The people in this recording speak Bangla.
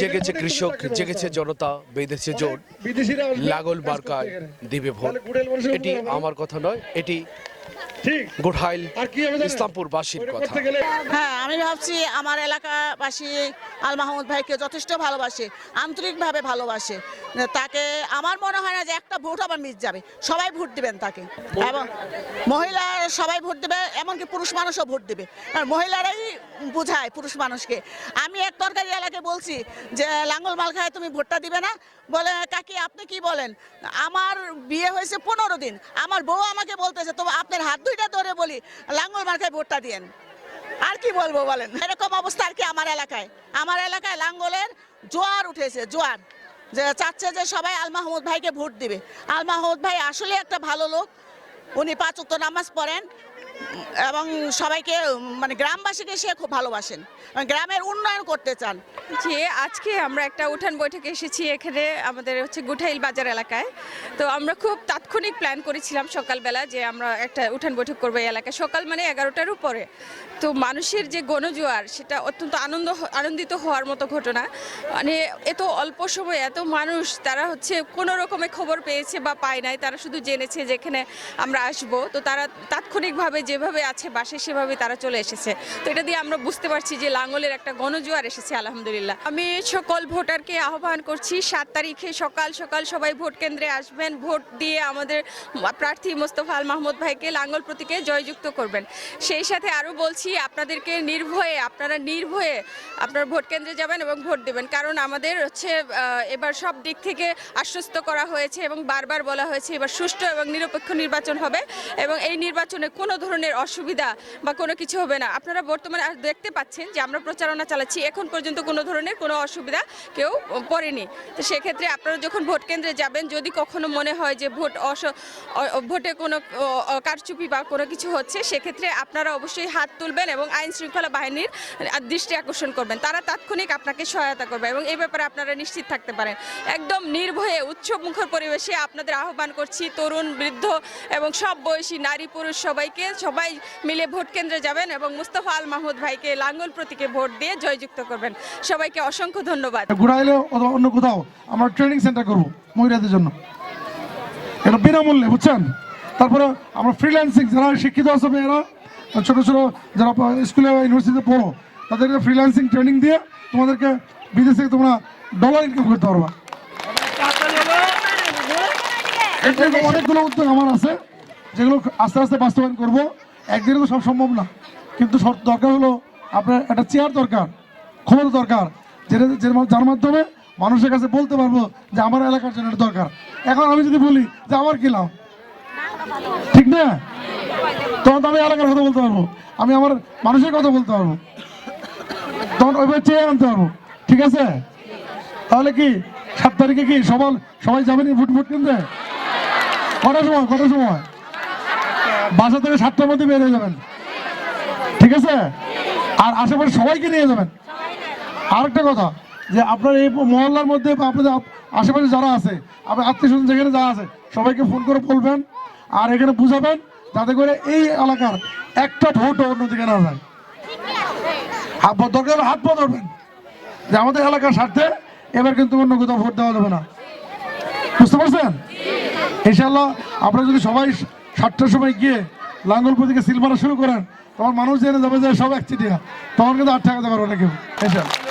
জেগেছে কৃষক জেগেছে জনতা বেঁধেছে জোট লাগল বার্কায় দিবে ভোট। এটি আমার কথা নয় এটি ঠিক। গোঠাইল ইসলামপুর ওইটা কথা। হ্যাঁ আমি ভাবছি আমার এলাকাবাসী আল মাহমুদ ভাইকে যথেষ্ট ভালোবাসে আন্তরিকভাবে ভালোবাসে। তাকে আমার মনে হয় না যে একটা ভোট আবার মিস যাবে। সবাই ভোট দিবেন তাকে। এবং মহিলা সবাই ভোট দেবে এমনকি পুরুষ মানুষও ভোট দেবে। আর মহিলারাই বোঝায় পুরুষ মানুষকে। আমি এক তরকারি এলাকায় বলছি যে লাঙ্গল মালখায় তুমি ভোটটা দিবে না? বলে কাকি আপনি কি বলেন? আমার বিয়ে হয়েছে পনেরো দিন। আমার বউ আমাকে বলতেছে তো আপনার হাত দুইটা ধরে বলি লাঙ্গল মার্কায় ভোটটা দিয়েন। আর কি বলব বলেন? এরকম অবস্থা আর কি আমার এলাকায়। আমার এলাকায় লাঙ্গলের জোয়ার উঠেছে জোয়ার। যে চাচ্ছে যে সবাই আল মাহমুদ ভাইকে ভোট দিবে। আল মাহমুদ ভাই আসলে একটা ভালো লোক। উনি পাঁচ নামাজ পড়েন। এবং সবাইকে মানে গ্রামবাসীকে সে খুব ভালোবাসেন। গ্রামের উন্নয়ন করতে চান। যে আজকে আমরা একটা উঠান বৈঠকে এসেছি এখানে আমাদের হচ্ছে গুঠাইল বাজার এলাকায়। তো আমরা খুব তাৎক্ষণিক প্ল্যান করেছিলাম সকালবেলা যে আমরা একটা উঠান বৈঠক করব এই এলাকায়। সকাল মানে এগারোটার উপরে। তো মানুষের যে গণজোয়ার, সেটা অত্যন্ত আনন্দ, আনন্দিত হওয়ার মতো ঘটনা। মানে এত অল্প সময়ে এত মানুষ, তারা হচ্ছে কোনো রকমের খবর পেয়েছে বা পায় নাই। তারা শুধু জেনেছে যে এখানে আমরা আসব। তো তারা তাৎক্ষণিকভাবে যেভাবে আছে বাসে সেভাবে তারা চলে এসেছে। তো এটা দিয়ে আমরা বুঝতে পারছি যে লাঙ্গলের একটা গণজোয়ার এসেছে, আলহামদুলিল্লাহ। আমি সকল ভোটারকে আহ্বান করছি, সাত তারিখে সকাল সকাল সবাই ভোট কেন্দ্রে আসবেন, ভোট দিয়ে আমাদের প্রার্থী মোস্তফা আল মাহমুদ ভাইকে লাঙ্গল প্রতীকে জয়যুক্ত করবেন। সেই সাথে আরও বলছি, আপনাদেরকে নির্ভয়ে, আপনারা নির্ভয়ে আপনার ভোট কেন্দ্রে যাবেন এবং ভোট দেবেন। কারণ আমাদের হচ্ছে এবার সব দিক থেকে আশ্বস্ত করা হয়েছে এবং বারবার বলা হয়েছে, এবার সুষ্ঠু এবং নিরপেক্ষ নির্বাচন হবে এবং এই নির্বাচনে কোনো ধরনের অসুবিধা বা কোনো কিছু হবে না। আপনারা বর্তমানে দেখতে পাচ্ছেন যে আমরা প্রচারণা চালাচ্ছি, এখন পর্যন্ত কোনো ধরনের কোনো অসুবিধা কেউ পড়েনি। তো সেক্ষেত্রে আপনারা যখন ভোট কেন্দ্রে যাবেন, যদি কখনো মনে হয় যে ভোট অস ভোটে কোনো কারচুপি বা কোনো কিছু হচ্ছে, সেক্ষেত্রে আপনারা অবশ্যই হাত তুলবেন এবং আইন শৃঙ্খলা বাহিনীর দৃষ্টি আকর্ষণ করবেন। তারা তাৎক্ষণিক আপনাকে সহায়তা করবে এবং এই ব্যাপারে আপনারা নিশ্চিত থাকতে পারেন। একদম নির্ভয়ে উৎসব মুখর পরিবেশে আপনাদের আহ্বান করছি তরুণ, বৃদ্ধ এবং সব বয়সী নারী, পুরুষ সবাইকে। সবাই মিলে ভোট কেন্দ্রে যাবেন এবং মুস্তফা আল মাহমুদ ভাইকে লাঙ্গল প্রতীকে ভোট দিয়ে জয়যুক্ত করবেন। সবাইকে অসংখ্য ধন্যবাদ। ঘুরাইলে অন্য কোথাও আমরা ট্রেনিং সেন্টার করব মহিলাদের জন্য। এটা বিনামূল্যে বুঝছেন? তারপরে আমরা ফ্রিল্যান্সিং যারা শিক্ষিত আছে মেয়েরা ছোটো ছোটো যারা স্কুলে বা ইউনিভার্সিটিতে পড়ো তাদেরকে ফ্রিল্যান্সিং ট্রেনিং দিয়ে তোমাদেরকে বিদেশ থেকে তোমরা ডলার ইনকাম করতে পারবা। এরকম অনেকগুলো উদ্যোগ আমার আছে। যেগুলো আস্তে আস্তে বাস্তবায়ন করব একদিনে তো সব সম্ভব না। কিন্তু দরকার হলো আপনার একটা চেয়ার দরকার ক্ষমতা দরকার, যেটা যার মাধ্যমে মানুষের কাছে বলতে পারব যে আমার এলাকার জন্য এটা দরকার। এখন আমি যদি বলি যে আমার কি লাভ? ঠিক না? তখন তো আমি এলাকার কথা বলতে পারব, আমি আমার মানুষের কথা বলতে পারব। তখন ওইভাবে চেয়ে আনতে পারব, ঠিক আছে? তাহলে কি, সাত তারিখে কি সবাই সবাই যাবেন ভোট ভোট কেন্দ্রে কটার সময়? কটার সময়? বাসা থেকে সাতটার মধ্যে বের হয়ে যাবেন। ঠিক আছে? আর আশেপাশে সবাইকে নিয়ে যাবেন। আরেকটা কথা, যে আপনার এই মহল্লার মধ্যে বা আপনাদের আশেপাশে যারা আছে, আপনার আত্মীয় স্বজন যেখানে যারা আছে, সবাইকে ফোন করে বলবেন আর এখানে বুঝাবেন যাতে করে এই এলাকার একটা ভোট অন্যদিকে না যায়। দরকার হাত পা ধরবেন। যে আমাদের এলাকার স্বার্থে এবার কিন্তু অন্য কোথাও ভোট দেওয়া যাবে না। বুঝতে পারছেন? ইনশাল্লাহ আপনারা যদি সবাই সাতটার সময় গিয়ে লাঙ্গল থেকে সিল মারা শুরু করেন, তখন মানুষ জেনে যাবে যে সব এক চিটিয়া। তখন কিন্তু আট টাকা পারবে অনেকে ইনশাল্লাহ